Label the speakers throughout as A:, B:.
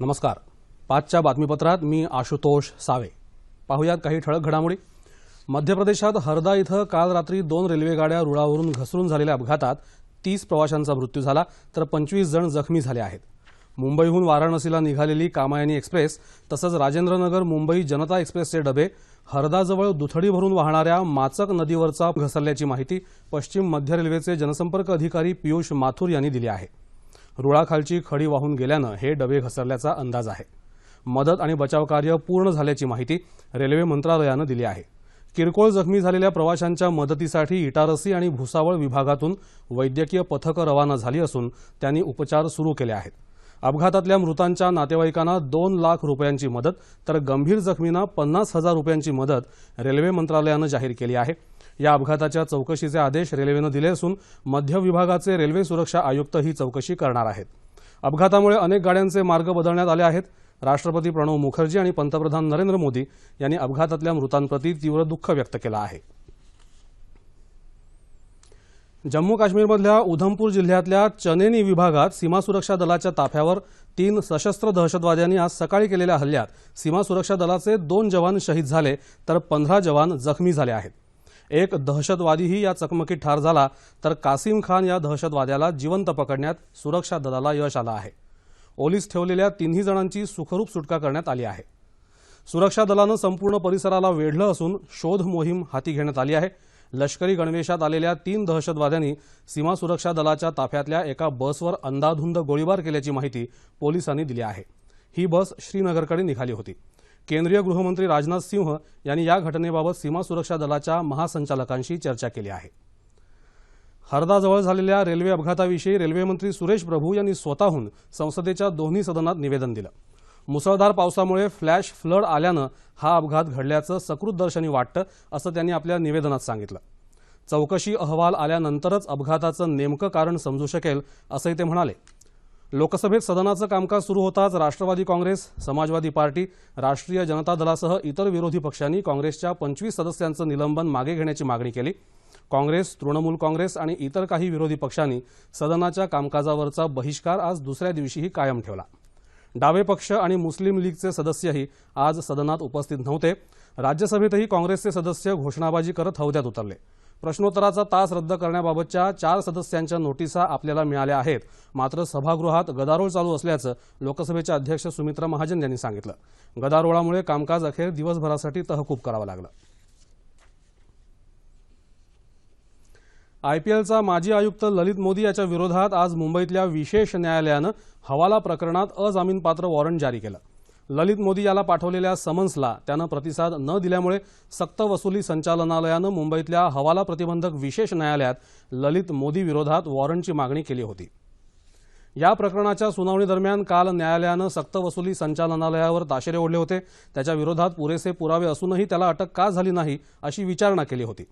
A: नमस्कार. पाचच्या बातमीपत्रात मी आशुतोष सावे. पाहुयात काही ठळक घडामोडी. मध्य प्रदेशात हरदा इथं काल रात्री दोन रेल्वेगाड्या रुळावरून घसरून झालेल्या अपघातात तीस प्रवाशांचा मृत्यू झाला तर पंचवीस जण जखमी झाले आहेत. मुंबईहून वाराणसीला निघालेली कामायनी एक्सप्रेस तसंच राजेंद्रनगर मुंबई जनता एक्सप्रेसचे डबे हरदाजवळ दुथडी भरून वाहणाऱ्या माचक नदीवरचा घसरल्याची माहिती पश्चिम मध्य रेल्वेचे जनसंपर्क अधिकारी पियुष माथुर यांनी दिली आहे. रुळाखालची खडी वाहून गेल्यानं हे डबे घसरल्याचा अंदाज आहे. मदत आणि बचाव कार्य पूर्ण झाल्याची माहिती रेल्वे मंत्रालयानं दिली आहे. किरकोळ जखमी झालेल्या प्रवाशांच्या मदतीसाठी इटारसी आणि भुसावळ विभागातून वैद्यकीय पथकं रवाना झाली असून त्यांनी उपचार सुरू केले आहेत. अपघातातल्या मृतांच्या नातेवाईकांना दोन लाख रुपयांची मदत तर गंभीर जखमींना पन्नास हजार रुपयांची मदत रेल्वे मंत्रालयानं जाहीर केली आहे. या अपघाताच्या चौकशीचे आदेश रेल्वेनं दिले असून मध्य विभागाचे रेल्वे सुरक्षा आयुक्त ही चौकशी करणार आहेत. अपघातामुळे अनेक गाड्यांचे मार्ग बदलण्यात आले आहेत. राष्ट्रपती प्रणव मुखर्जी आणि पंतप्रधान नरेंद्र मोदी यांनी अपघातातल्या मृतांप्रती तीव्र दुःख व्यक्त केलं आहे. जम्मू काश्मीरमधल्या उधमपूर जिल्ह्यातल्या चनेनी विभागात सीमा सुरक्षा दलाच्या ताफ्यावर तीन सशस्त्र दहशतवाद्यांनी आज सकाळी केलेल्या हल्ल्यात सीमा सुरक्षा दलाचे दोन जवान शहीद झाले तर पंधरा जवान जखमी झाले आहेत. एक दहशतवादीही या चकमकीत ठार झाला तर कासिम खान या दहशतवाद्याला जिवंत पकडण्यात सुरक्षा दलाला यश आलं आहे. ओलीस ठेवलेल्या तिन्ही जणांची सुखरूप सुटका करण्यात आली आहे. सुरक्षा दलानं संपूर्ण परिसराला वेढलं असून शोध मोहीम हाती घेण्यात आली आहे. लष्करी गणवेशात आलेल्या तीन दहशतवाद्यांनी सीमा सुरक्षा दलाच्या ताफ्यातल्या एका बसवर अंदाधुंद गोळीबार केल्याची माहिती पोलिसांनी दिली आहे. ही बस श्रीनगरकडे निघाली होती. केंद्रीय गृहमंत्री राजनाथ सिंह यांनी या घटनेबाबत सीमा सुरक्षा दलाच्या महासंचालकांशी चर्चा केली आहे. हरदाजवळ झालेल्या रेल्वे अपघाताविषयी रेल्वेमंत्री सुरेश प्रभू यांनी स्वतःहून संसदेच्या दोन्ही सदनात निवेदन दिलं. मुसळधार पावसामुळे फ्लॅश फ्लड आल्यानं हा अपघात घडल्याचं सकृतदर्शनी वाटतं असं त्यांनी आपल्या निवेदनात सांगितलं. चौकशी अहवाल आल्यानंतरच अपघाताचं नेमकं कारण समजू शकेल असंही ते म्हणाले. लोकसभेत सदनाचं कामकाज सुरू होताच राष्ट्रवादी काँग्रेस समाजवादी पार्टी राष्ट्रीय जनता दलासह इतर विरोधी पक्षांनी काँग्रेसच्या पंचवीस सदस्यांचं निलंबन मागे घेण्याची मागणी केली. काँग्रेस तृणमूल काँग्रेस आणि इतर काही विरोधी पक्षांनी सदनाच्या कामकाजावरचा बहिष्कार आज दुसऱ्या दिवशीही कायम ठेवला. डावे पक्ष आणि मुस्लिम लीगचे सदस्यही आज सदनात उपस्थित नव्हते. राज्यसभेतही काँग्रेसचे सदस्य घोषणाबाजी करत हौद्यात उतरले. प्रश्नोत्तराचा तास रद्द करण्याबाबतच्या चार सदस्यांच्या नोटिसा आपल्याला मिळाल्या आहेत. मात्र सभागृहात गदारोळ चालू असल्याचं लोकसभेच्या अध्यक्ष सुमित्रा महाजन यांनी सांगितलं. गदारोळामुळे कामकाज अखेर दिवसभरासाठी तहकूब करावं लागलं. आयपीएलचा माजी आयुक्त ललित मोदी याच्या विरोधात आज मुंबईतल्या विशेष न्यायालयानं हवाला प्रकरणात अजामीनपात्र वॉरंट जारी केलं. ललित मोदी याला पाठवलेल्या समन्सला त्यानं प्रतिसाद न दिल्यामुळे सक्तवसुली संचालनालयानं मुंबईतल्या हवाला प्रतिबंधक विशेष न्यायालयात ललित मोदी विरोधात वॉरंटची मागणी केली होती. या प्रकरणाच्या सुनावणीदरम्यान काल न्यायालयानं सक्तवसुली संचालनालयावर ताशेरे ओढले होते. त्याच्या विरोधात पुरेसे पुरावे असूनही त्याला अटक का झाली नाही अशी विचारणा केली होती.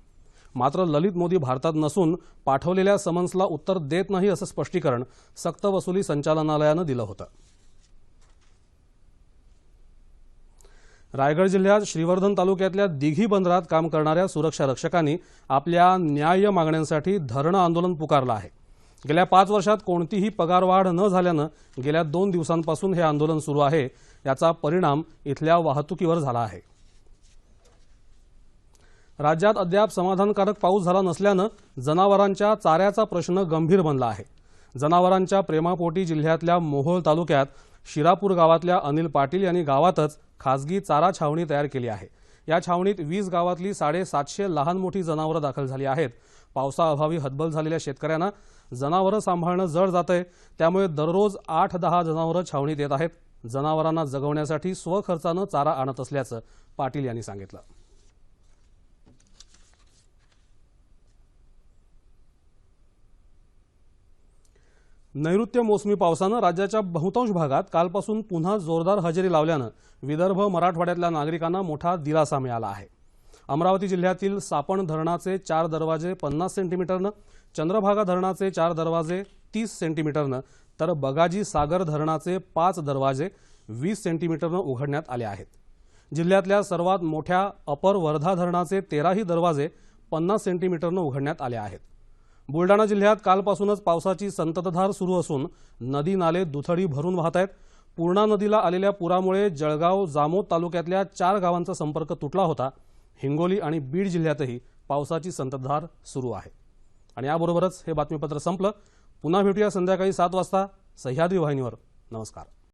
A: मात्र ललित मोदी भारतात नसून पाठवलेल्या समन्सला उत्तर देत नाही असं स्पष्टीकरण सक्तवसुली संचालनालयानं दिलं होतं. रायगड जिल्ह्यात श्रीवर्धन तालुक्यातल्या दिघी बंदरात काम करणाऱ्या सुरक्षा रक्षकांनी आपल्या न्याय्य मागण्यांसाठी धरणं आंदोलन पुकारलं आहे. गेल्या पाच वर्षात कोणतीही पगारवाढ न झाल्यानं गेल्या दोन दिवसांपासून हे आंदोलन सुरू आहे. याचा परिणाम इथल्या वाहतुकीवर झाला आहे. राज्यात अद्याप समाधानकारक पाऊस झाला नसल्यानं जनावरांच्या चाऱ्याचा प्रश्न गंभीर बनला आहे. जनावरांच्या प्रेमापोटी जिल्ह्यातल्या मोहोळ तालुक्यात शिरापूर गावातल्या अनिल पाटील यांनी गावातच खासगी चारा छावणी तयार केली आहे. या छावणीत वीस गावातली साडेसातशे लहान मोठी जनावरं दाखल झाली आहेत. पावसाअभावी हतबल झालेल्या शेतकऱ्यांना जनावरं सांभाळणं जड जातंय. त्यामुळे दररोज आठ दहा जनावरं छावणीत येत आहेत. जनावरांना जगवण्यासाठी स्वखर्चानं चारा आणत असल्याचं पाटील यांनी सांगितलं. नैऋत्य मोसमी पावसानं राज्याच्या बहुतांश भागात कालपासून पुन्हा जोरदार हजेरी लावल्यानं विदर्भ मराठवाड्यातल्या नागरिकांना मोठा दिलासा मिळाला आहे. अमरावती जिल्ह्यातील सापण धरणाचे चार दरवाजे पन्नास सेंटीमीटरनं चंद्रभागा धरणाचे चार दरवाजे तीस सेंटीमीटरनं तर बगाजी सागर धरणाचे पाच दरवाजे वीस सेंटीमीटरनं उघडण्यात आले आहेत. जिल्ह्यातल्या सर्वात मोठ्या अपर वर्धा धरणाचे तेराही दरवाजे पन्नास सेंटीमीटरनं उघडण्यात आले आहेत. बुलडाणा जिल्ह्यात कालपासूनच पावसाची संततधार सुरू असून नदी नाले दुथडी भरून वाहत आहेत. पूर्णा नदीला आलेल्या पुरामुळे जळगाव जामोद तालुक्यातल्या चार गावांचा संपर्क तुटला होता. हिंगोली आणि बीड जिल्ह्यातही पावसाची संततधार सुरू आहे. आणि याबरोबरच हे बातमीपत्र संपलं. पुन्हा भेटूया संध्याकाळी सात वाजता. सह्याद्री वाहिनीवर. नमस्कार.